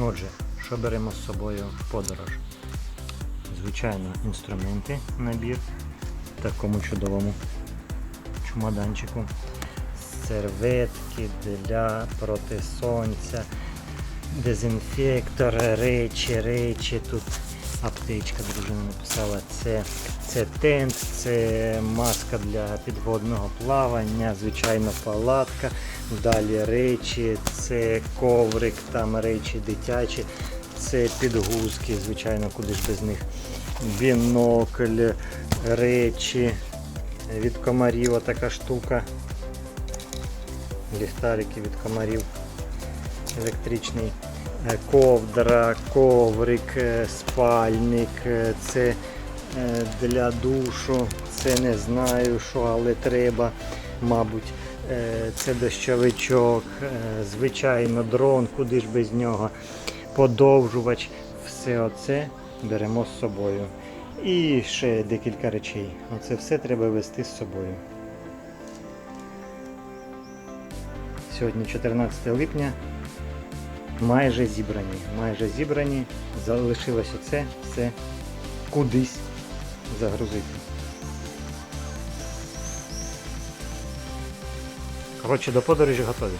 Отже, що беремо з собою в подорож? Звичайно, інструменти, набір в такому чудовому чемоданчику. Серветки для проти сонця, дезінфектор, речі, речі. Тут аптечка дружина написала. Це, це тент, це маска для підводного плавання, звичайно, палатка. Далі речі, це коврик, там речі дитячі, це підгузки, звичайно, куди ж без них. Бінокль, речі, від комарів така штука. Ліхтарики від комарів електричний. Е, Ковдра, коврик, е, спальник, е, це для душу, це не знаю що, але треба, мабуть. Це дощовичок, звичайно, дрон, куди ж без нього, подовжувач. Все оце беремо з собою. І ще декілька речей. Оце все треба вести з собою. Сьогодні 14 липня. Майже зібрані. Майже зібрані. Залишилось оце все кудись загрузити. Коротше, до подорожі готові.